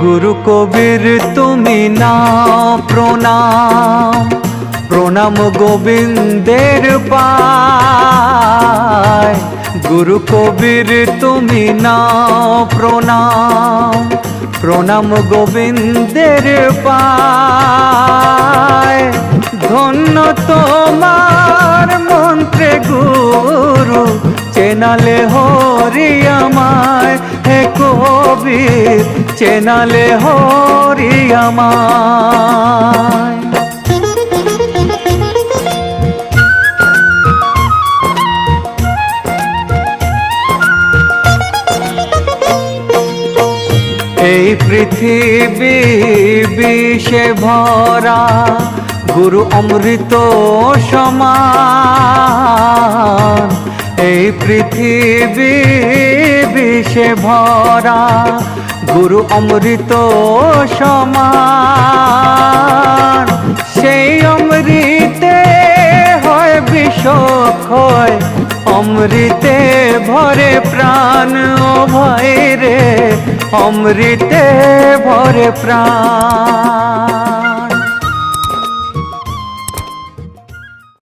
গুরু কবির তুমি না প্রণাম। প্রণাম গোবিন্দের পায়। গুরু কবির তুমি না প্রণাম। প্রণাম গোবিন্দের পায়। ধন্য তোমার মন্ত্রে গুরু, চেনালে হরি আমায়। হে কবির চেনালে হরি আমায়। এই পৃথিবী বিষে ভরা গুরু অমৃত সমান। এই পৃথিবী বিষে ভরা গুরু অমৃত সমান। সেই অমৃতে হয় বিষক্ষয় অমৃতে ভরে প্রাণ, ও ভয় রে। অমৃতে ভরে প্রাণ।